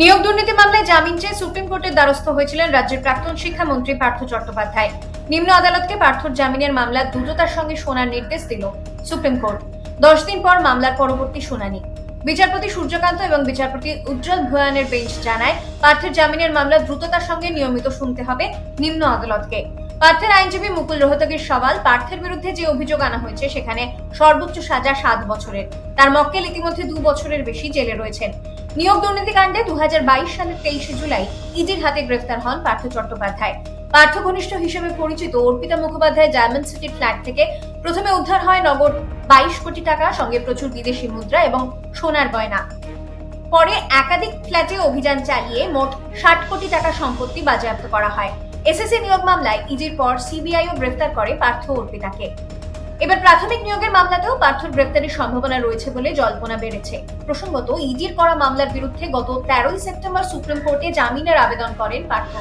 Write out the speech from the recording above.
নিয়োগ দুর্নীতি মামলায় জামিন চেয়ে সুপ্রিম কোর্টের দ্বারস্থ হয়েছিলেন রাজ্যের প্রাক্তন শিক্ষামন্ত্রী পার্থ চট্টোপাধ্যায়। নিম্ন আদালতকে পার্থর জামিনের মামলা দ্রুততার সঙ্গে শোনার নির্দেশ দিল সুপ্রিম কোর্ট। দশ দিন পর মামলার পরবর্তী শুনানি। বিচারপতি সূর্যকান্ত এবং বিচারপতি উজ্জ্বল ভুয়ানের বেঞ্চ জানায়, পার্থের জামিনের মামলা দ্রুততার সঙ্গে নিয়মিত শুনতে হবে নিম্ন আদালতকে। পার্থের আইনজীবী মুকুল রোহতগীর সওয়াল, পার্থের বিরুদ্ধে যে অভিযোগ আনা হয়েছে সেখানে সর্বোচ্চ সাজা সাত বছরের। তার মক্কেল ইতিমধ্যে দু বছরের বেশি জেলে রয়েছেন। নিয়োগ দুর্নীতি কাণ্ডে দু সালের তেইশে জুলাই ইডির হাতে গ্রেফতার হন পার্থ চট্টোপাধ্যায়। পার্থ ঘনিষ্ঠ হিসেবে পরিচিত অর্পিতা মুখোপাধ্যায় ডায়মন্ড সিটির ফ্ল্যাট থেকে প্রথমে উদ্ধার হয় নগদ বাইশ কোটি টাকা, সঙ্গে প্রচুর বিদেশি মুদ্রা এবং সোনার গয়না। পরে একাধিক ফ্ল্যাটে অভিযান চালিয়ে মোট ষাট কোটি টাকা সম্পত্তি বাজেয়াপ্ত করা হয়। এসএসসি নিয়োগ মামলায় ইজির পর সিবিআইও গ্রেফতার করে পার্থ অর্পিতাকে। এবার প্রাথমিক নিয়োগের মামলাতেও পার্থর গ্রেপ্তারের সম্ভাবনা রয়েছে বলে জল্পনা বেড়েছে। প্রসঙ্গত, ইডির করা মামলার বিরুদ্ধে গত তেরোই সেপ্টেম্বর সুপ্রিম কোর্টে জামিনের আবেদন করেন পার্থ।